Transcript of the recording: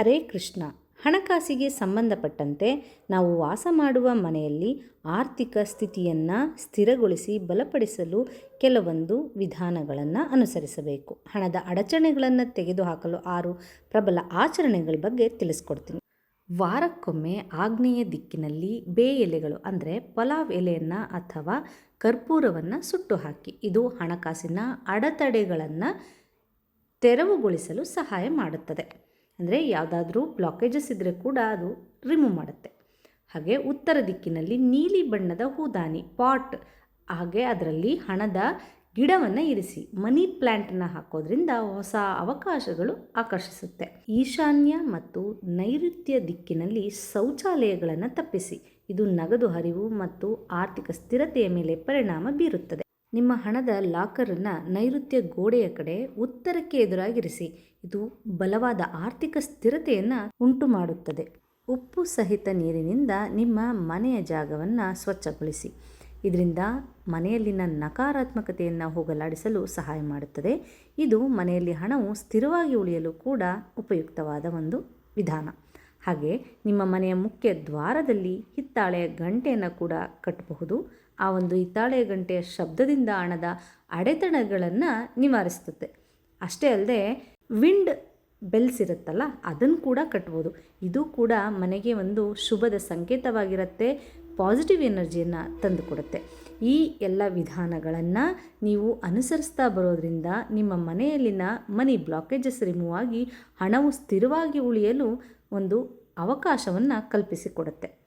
ಹರೇ ಕೃಷ್ಣ. ಹಣಕಾಸಿಗೆ ಸಂಬಂಧಪಟ್ಟಂತೆ ನಾವು ವಾಸ ಮಾಡುವ ಮನೆಯಲ್ಲಿ ಆರ್ಥಿಕ ಸ್ಥಿತಿಯನ್ನು ಸ್ಥಿರಗೊಳಿಸಿ ಬಲಪಡಿಸಲು ಕೆಲವೊಂದು ವಿಧಾನಗಳನ್ನು ಅನುಸರಿಸಬೇಕು. ಹಣದ ಅಡಚಣೆಗಳನ್ನು ತೆಗೆದುಹಾಕಲು ಆರು ಪ್ರಬಲ ಆಚರಣೆಗಳ ಬಗ್ಗೆ ತಿಳಿಸ್ಕೊಡ್ತೀನಿ. ವಾರಕ್ಕೊಮ್ಮೆ ಆಗ್ನೇಯ ದಿಕ್ಕಿನಲ್ಲಿ ಬೇ ಎಲೆಗಳು ಅಂದರೆ ಪಲಾವ್ ಎಲೆಯನ್ನು ಅಥವಾ ಕರ್ಪೂರವನ್ನು ಸುಟ್ಟು ಹಾಕಿ ಇದು ಹಣಕಾಸಿನ ಅಡೆತಡೆಗಳನ್ನು ತೆರವುಗೊಳಿಸಲು ಸಹಾಯ ಮಾಡುತ್ತದೆ. ಅಂದರೆ ಯಾವುದಾದ್ರೂ ಬ್ಲಾಕೇಜಸ್ ಇದ್ದರೆ ಕೂಡ ಅದು ರಿಮೂವ್ ಮಾಡುತ್ತೆ. ಹಾಗೆ ಉತ್ತರ ದಿಕ್ಕಿನಲ್ಲಿ ನೀಲಿ ಬಣ್ಣದ ಹೂದಾನಿ ಪಾಟ್ ಹಾಗೆ ಅದರಲ್ಲಿ ಹಣದ ಗಿಡವನ್ನು ಇರಿಸಿ, ಮನಿ ಪ್ಲ್ಯಾಂಟನ್ನು ಹಾಕೋದ್ರಿಂದ ಹೊಸ ಅವಕಾಶಗಳು ಆಕರ್ಷಿಸುತ್ತೆ. ಈಶಾನ್ಯ ಮತ್ತು ನೈಋತ್ಯ ದಿಕ್ಕಿನಲ್ಲಿ ಶೌಚಾಲಯಗಳನ್ನು ತಪ್ಪಿಸಿ, ಇದು ನಗದು ಹರಿವು ಮತ್ತು ಆರ್ಥಿಕ ಸ್ಥಿರತೆಯ ಮೇಲೆ ಪರಿಣಾಮ ಬೀರುತ್ತದೆ. ನಿಮ್ಮ ಹಣದ ಲಾಕರನ್ನು ನೈಋತ್ಯ ಗೋಡೆಯ ಕಡೆ ಉತ್ತರಕ್ಕೆ ಎದುರಾಗಿರಿಸಿ. ಇದು ಬಲವಾದ ಆರ್ಥಿಕ ಸ್ಥಿರತೆಯನ್ನು ಉಂಟು ಮಾಡುತ್ತದೆ ಉಪ್ಪು ಸಹಿತ ನೀರಿನಿಂದ ನಿಮ್ಮ ಮನೆಯ ಜಾಗವನ್ನು ಸ್ವಚ್ಛಗೊಳಿಸಿ. ಇದರಿಂದ ಮನೆಯಲ್ಲಿನ ನಕಾರಾತ್ಮಕತೆಯನ್ನು ಹೋಗಲಾಡಿಸಲು ಸಹಾಯ ಮಾಡುತ್ತದೆ. ಇದು ಮನೆಯಲ್ಲಿ ಹಣವು ಸ್ಥಿರವಾಗಿ ಉಳಿಯಲು ಕೂಡ ಉಪಯುಕ್ತವಾದ ಒಂದು ವಿಧಾನ. ಹಾಗೆ ನಿಮ್ಮ ಮನೆಯ ಮುಖ್ಯ ದ್ವಾರದಲ್ಲಿ ಹಿತ್ತಾಳೆಯ ಗಂಟೆಯನ್ನು ಕೂಡ ಕಟ್ಟಬಹುದು. ಆ ಒಂದು ಹಿತ್ತಾಳೆಯ ಗಂಟೆಯ ಶಬ್ದದಿಂದ ಹಣದ ಅಡೆತಡೆಗಳನ್ನು ನಿವಾರಿಸ್ತದೆ ಅಷ್ಟೇ ಅಲ್ಲದೆ, ವಿಂಡ್ ಬೆಲ್ಸ್ ಇರುತ್ತಲ್ಲ ಅದನ್ನು ಕೂಡ ಕಟ್ಬೋದು. ಇದು ಕೂಡ ಮನೆಗೆ ಒಂದು ಶುಭದ ಸಂಕೇತವಾಗಿರುತ್ತೆ, ಪಾಸಿಟಿವ್ ಎನರ್ಜಿಯನ್ನು ತಂದುಕೊಡುತ್ತೆ. ಈ ಎಲ್ಲ ವಿಧಾನಗಳನ್ನು ನೀವು ಅನುಸರಿಸ್ತಾ ಬರೋದ್ರಿಂದ ನಿಮ್ಮ ಮನೆಯಲ್ಲಿನ ಮನಿ ಬ್ಲಾಕೇಜಸ್ ರಿಮೂವ್ ಆಗಿ ಹಣವು ಸ್ಥಿರವಾಗಿ ಉಳಿಯಲು ಒಂದು ಅವಕಾಶವನ್ನು ಕಲ್ಪಿಸಿಕೊಡುತ್ತೆ.